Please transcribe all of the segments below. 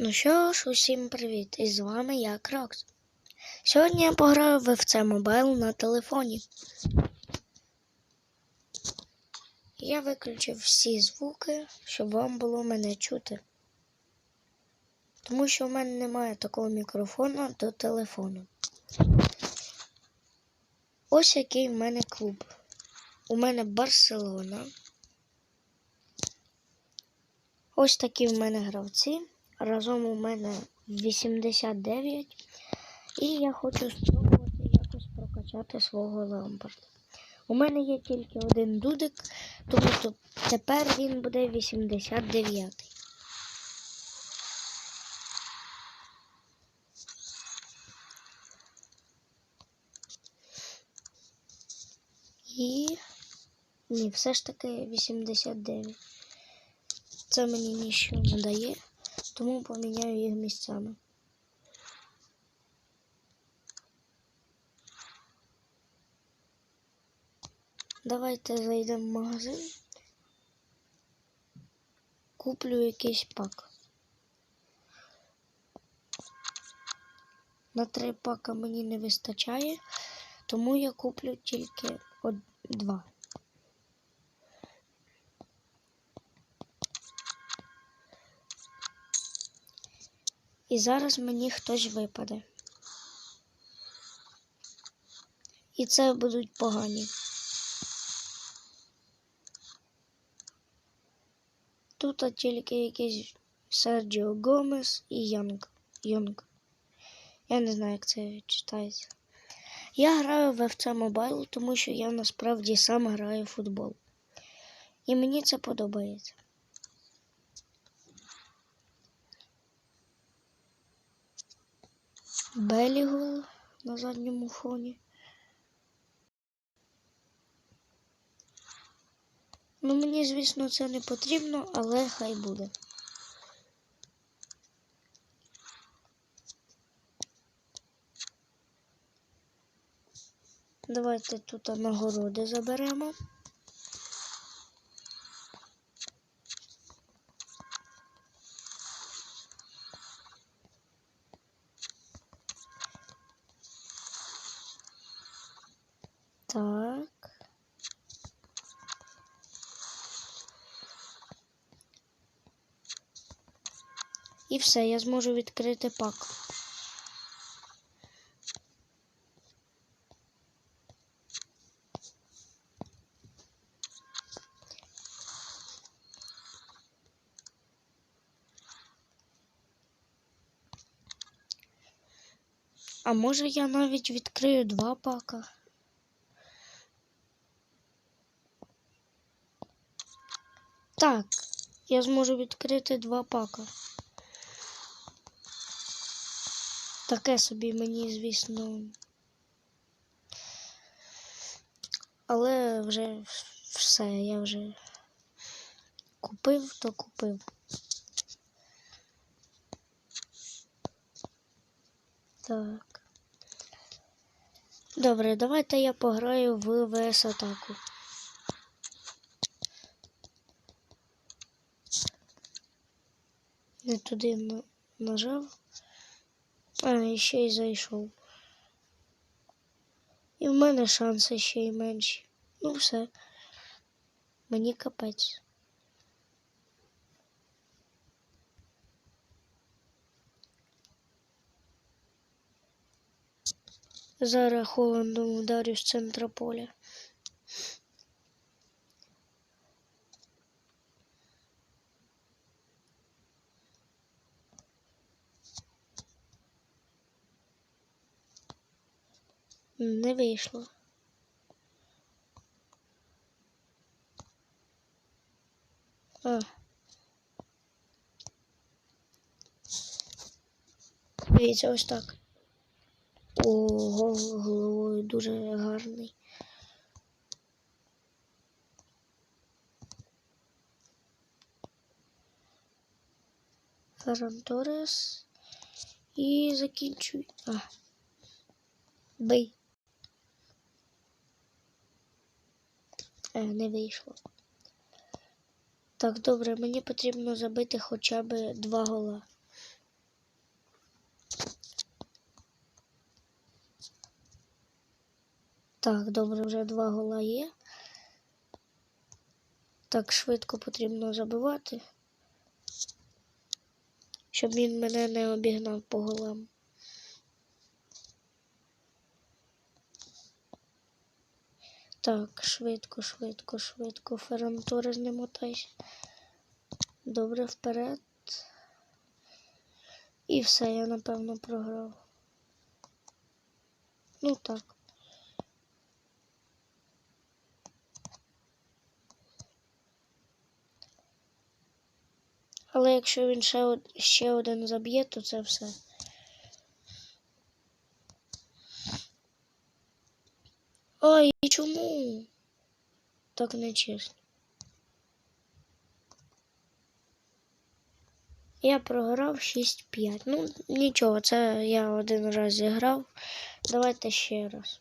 Ну що ж, усім привіт! І з вами я Крокс. Сьогодні я пограю в FC Mobile на телефоні. Я виключив всі звуки, щоб вам було мене чути. Тому що в мене немає такого мікрофона до телефону. Ось який в мене клуб. У мене Барселона. Ось такі в мене гравці. Разом у мене 89. І я хочу спробувати якось прокачати свого лампарда. У мене є тільки один дудик, тому то тепер він буде 89. І ні, все ж таки 89. Це мені нічого не дає, тому поміняю їх місцями. Давайте зайдемо в магазин. Куплю якийсь пак. На три пака мені не вистачає, тому я куплю тільки два. І зараз мені хтось випаде. І це будуть погані. Тут тільки якийсь Серджіо Гомес і Янг. Йонг. Я не знаю, як це читається. Я граю в FC Mobile, тому що я насправді сам граю в футбол. І мені це подобається. Белігул на задньому фоні. Ну, мені, звісно, це не потрібно, але хай буде. Давайте тут нагороди заберемо. Так. І все, я зможу відкрити пак. А може я навіть відкрию два пака? Так, я зможу відкрити два пака. Таке собі мені, звісно. Але вже все, я вже купив, то купив. Так. Добре, давайте я пограю в ВС атаку. Не туди нажав. А, ще й зайшов. І в мене шанси ще й менші. Ну все. Мені капець. Зараз Холландом вдарю з центра поля. Не вийшло. А. Дивіться, ось так. Ого, головою дуже гарний. Ферран І закінчуй. А. Бий. Е, не вийшло. Так, добре, мені потрібно забити хоча б два гола. Так, добре, вже два гола є. Так, швидко потрібно забивати, щоб він мене не обігнав по голам. Так, швидко, швидко, швидко. Ферран Торres не мотайся. Добре вперед. І все, я напевно програв. Ну так. Але якщо він ще один заб'є, то це все. Ой, і чому? Так нечесно. Я програв 6-5. Ну, нічого, це я один раз зіграв. Давайте ще раз.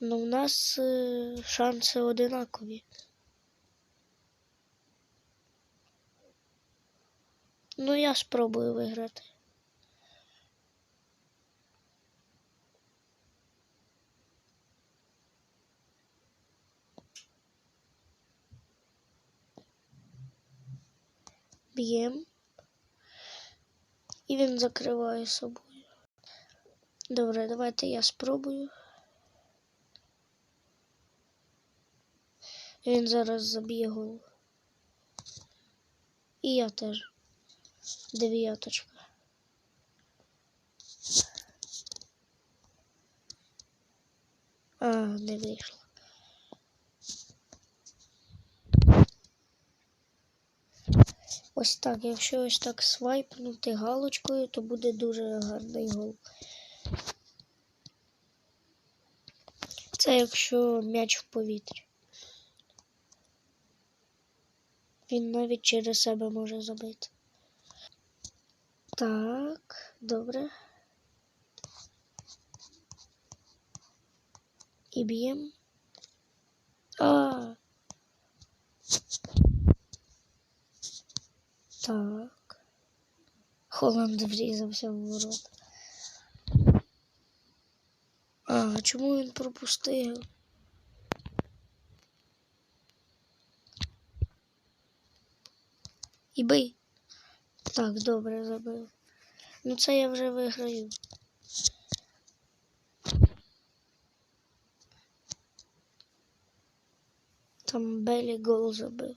Ну, у нас е, шанси одинакові. Ну, я спробую виграти. Б'єм. І він закриває собою. Добре, давайте я спробую. Він зараз заб'є гол. І я теж. Дев'яточка. А, не вийшло. Ось так, якщо ось так свайпнути галочкою, то буде дуже гарний гол. Це якщо м'яч в повітрі. Він навіть через себе може забити. Так, добре. І б'єм. А. Так. Холланд врізався в ворот. А, чому він пропустив? І бий. Так, добре забив. Ну це я вже виграю. Там Белі гол забив.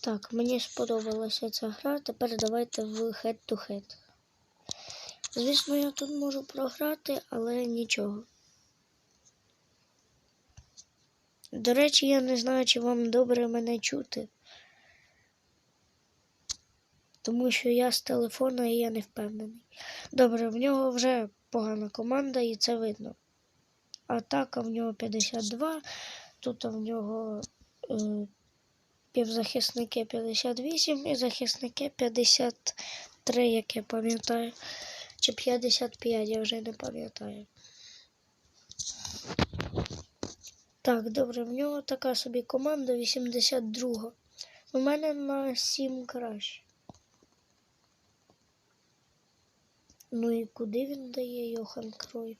Так, мені сподобалася ця гра. Тепер давайте в head-to-head. Звісно, я тут можу програти, але нічого. До речі, я не знаю, чи вам добре мене чути. Тому що я з телефона і я не впевнений. Добре, в нього вже погана команда і це видно. Атака в нього 52, тут в нього е, півзахисники 58 і захисники 53, як я пам'ятаю. Чи 55, я вже не пам'ятаю. Так, добре, в нього така собі команда 82. У мене на 7 краще. Ну і куди він дає Йохан Кройф?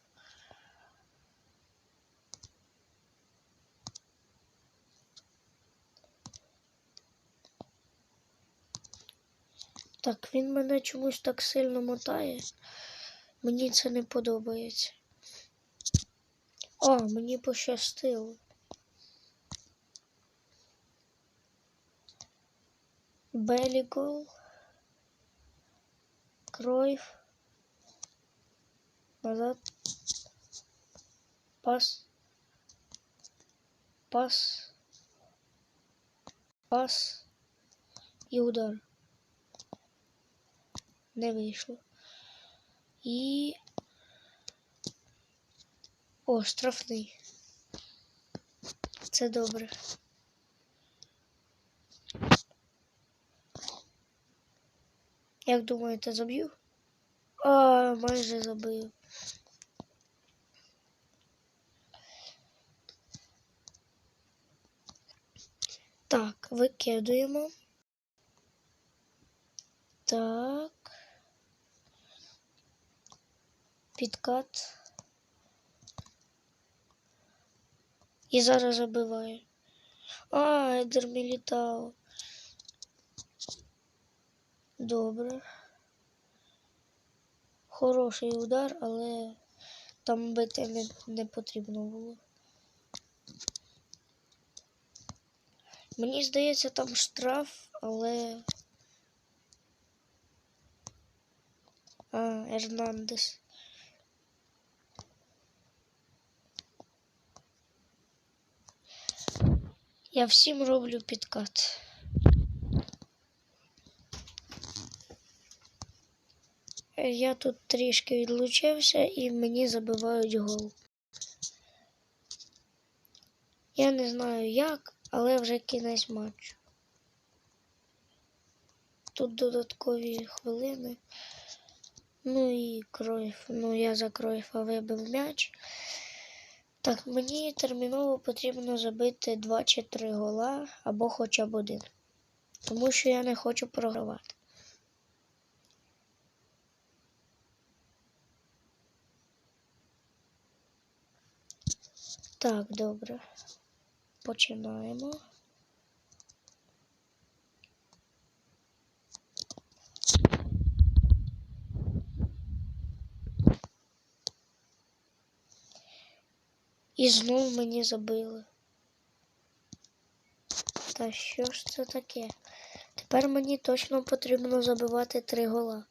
Так, він мене чомусь так сильно мотає. Мені це не подобається. О, мені пощастило. Белігол. Кройф. Назад. Пас. Пас. Пас. І удар. Не вийшло. І. О, штрафний. Це добре. Як думаєте, заб'ю? А, майже забив. Так, викидуємо. Так. Підкат. І зараз забиває. А, Едер. Добре. Хороший удар, але там бити не, не потрібно було. Мені здається, там штраф, але. А, Ернандес. Я всім роблю підкат. Я тут трішки відлучився і мені забивають гол. Я не знаю як, але вже кінець матчу. Тут додаткові хвилини. Ну і Кройф. Ну, я за Кройфа вибив м'яч. Так, мені терміново потрібно забити 2 чи 3 гола або хоча б один. Тому що я не хочу програвати. Так, добре. Починаємо. І знов мені забили. Та що ж це таке? Тепер мені точно потрібно забивати три гола.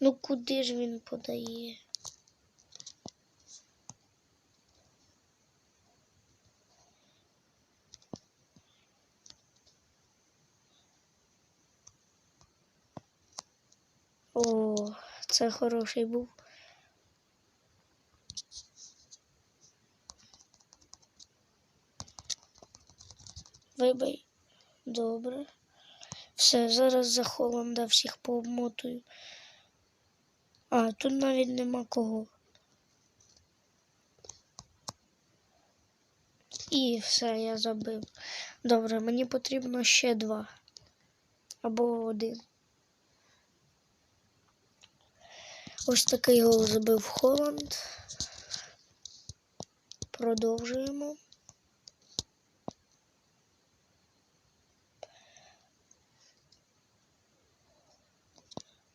Ну куди ж він подає? О, це хороший був. Вибий. Добре. Все, зараз за Холланда всіх пообмотую. А, тут навіть нема кого. І все, я забив. Добре, мені потрібно ще два. Або один. Ось такий гол забив Холланд. Продовжуємо.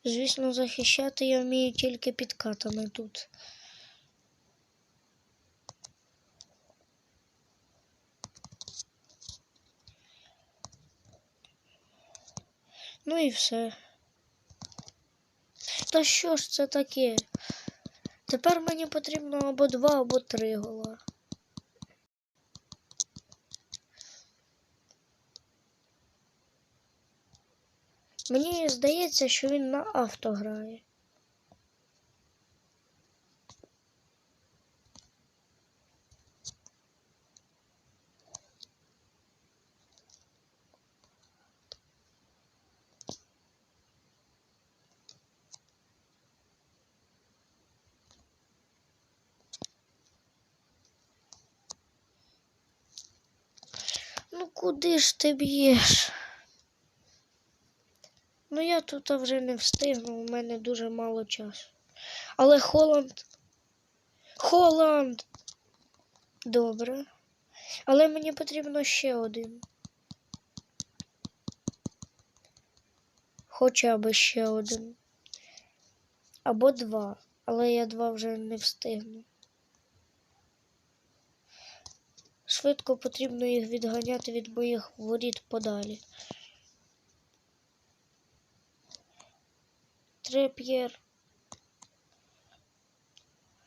Звісно, захищати я вмію тільки підкатами тут. Ну і все. Та що ж це таке? Тепер мені потрібно або два, або три гола. Мені здається, що він на авто грає. Ну куди ж ти б'єш? Ну я тут вже не встигну, у мене дуже мало часу. Але Холланд. Холланд! Добре. Але мені потрібно ще один. Хоча б ще один. Або два. Але я два вже не встигну. Швидко потрібно їх відганяти від моїх воріт подалі. Треп'єр.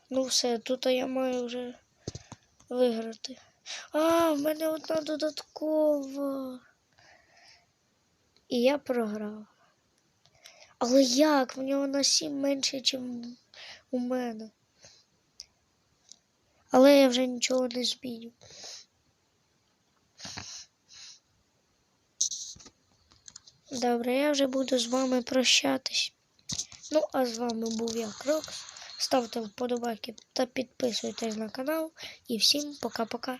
Ну все, тут я маю вже виграти. А, в мене одна додаткова. І я програв. Але як? В нього на 7 менше, ніж у мене. Але я вже нічого не зміню. Добре, я вже буду з вами прощатись. Ну, а з вами був я, Крокс. Ставте вподобайки та підписуйтесь на канал. І всім пока-пока.